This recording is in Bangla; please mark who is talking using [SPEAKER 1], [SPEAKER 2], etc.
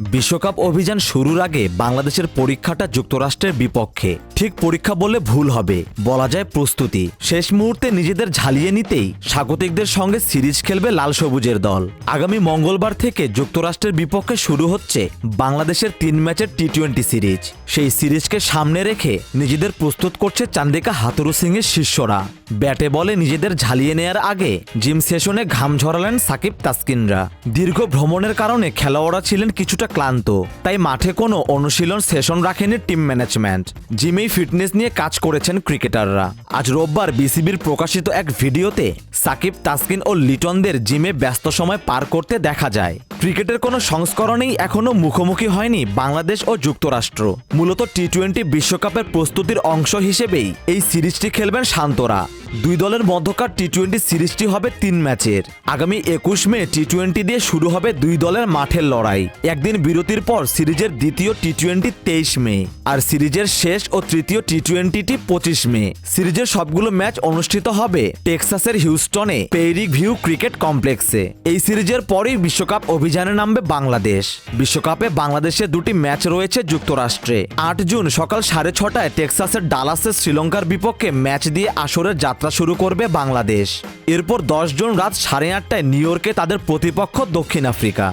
[SPEAKER 1] বিশ্বকাপ অভিযান শুরুর আগে বাংলাদেশের পরীক্ষাটা যুক্তরাষ্ট্রের বিপক্ষে। ঠিক পরীক্ষা বললে ভুল হবে, বলা যায় প্রস্তুতি। শেষ মুহূর্তে নিজেদের ঝালিয়ে নিতেই স্বাগতিকদের সঙ্গে সিরিজ খেলবে লাল সবুজের দল। আগামী মঙ্গলবার থেকে যুক্তরাষ্ট্রের বিপক্ষে শুরু হচ্ছে বাংলাদেশের তিন ম্যাচের টি টোয়েন্টি সিরিজ। সেই সিরিজকে সামনে রেখে নিজেদের প্রস্তুত করছে চান্দিকা হাতুরু সিংয়ের শিষ্যরা। ব্যাটে বলে নিজেদের ঝালিয়ে নেয়ার আগে জিম সেশনে ঘাম ঝরালেন সাকিব তাসকিনরা। দীর্ঘ ভ্রমণের কারণে খেলোয়াড়রা ছিলেন কিছুটা ক্লান্ত। তাই মাঠে কোনো অনুশীলন সেশন রাখেনি টিম ম্যানেজমেন্ট। জিমেই ফিটনেস নিয়ে কাজ করেছেন ক্রিকেটাররা। আজ রোববার বিসিবির প্রকাশিত এক ভিডিওতে সাকিব, তাসকিন ও লিটনদের জিমে ব্যস্ত সময় পার করতে দেখা যায়। ক্রিকেটের কোনো সংস্করণেই এখনও মুখোমুখি হয়নি বাংলাদেশ ও যুক্তরাষ্ট্র। মূলত টি টোয়েন্টি বিশ্বকাপের প্রস্তুতির অংশ হিসেবেই এই সিরিজটি খেলবেন শান্তরা। দুই দলের মধ্যকার টি টোয়েন্টি সিরিজটি হবে তিন ম্যাচের। আগামী একুশ মে টি টোয়েন্টি দিয়ে শুরু হবে দুই দলের মাঠের লড়াই। একদিন বিরতির পর সিরিজের দ্বিতীয় টি টোয়েন্টি তেইশ মে, আর সিরিজের শেষ ও তৃতীয় টি টোয়েন্টিটি পঁচিশ মে। সিরিজের সবগুলো ম্যাচ অনুষ্ঠিত হবে টেক্সাসের হিউস্টনে পেরিক ভিউ ক্রিকেট কমপ্লেক্সে। এই সিরিজের পরেই বিশ্বকাপ অভিযানে নামবে বাংলাদেশ। বিশ্বকাপে বাংলাদেশের দুটি ম্যাচ রয়েছে যুক্তরাষ্ট্রে। আট জুন সকাল সাড়ে ছটায় টেক্সাসের ডালাসে শ্রীলঙ্কার বিপক্ষে ম্যাচ দিয়ে আসরের যাত্রা শুরু করবে বাংলাদেশ। এরপর দশ জুন রাত সাড়ে আটটায় নিউ ইয়র্কে তাদের প্রতিপক্ষ দক্ষিণ আফ্রিকা।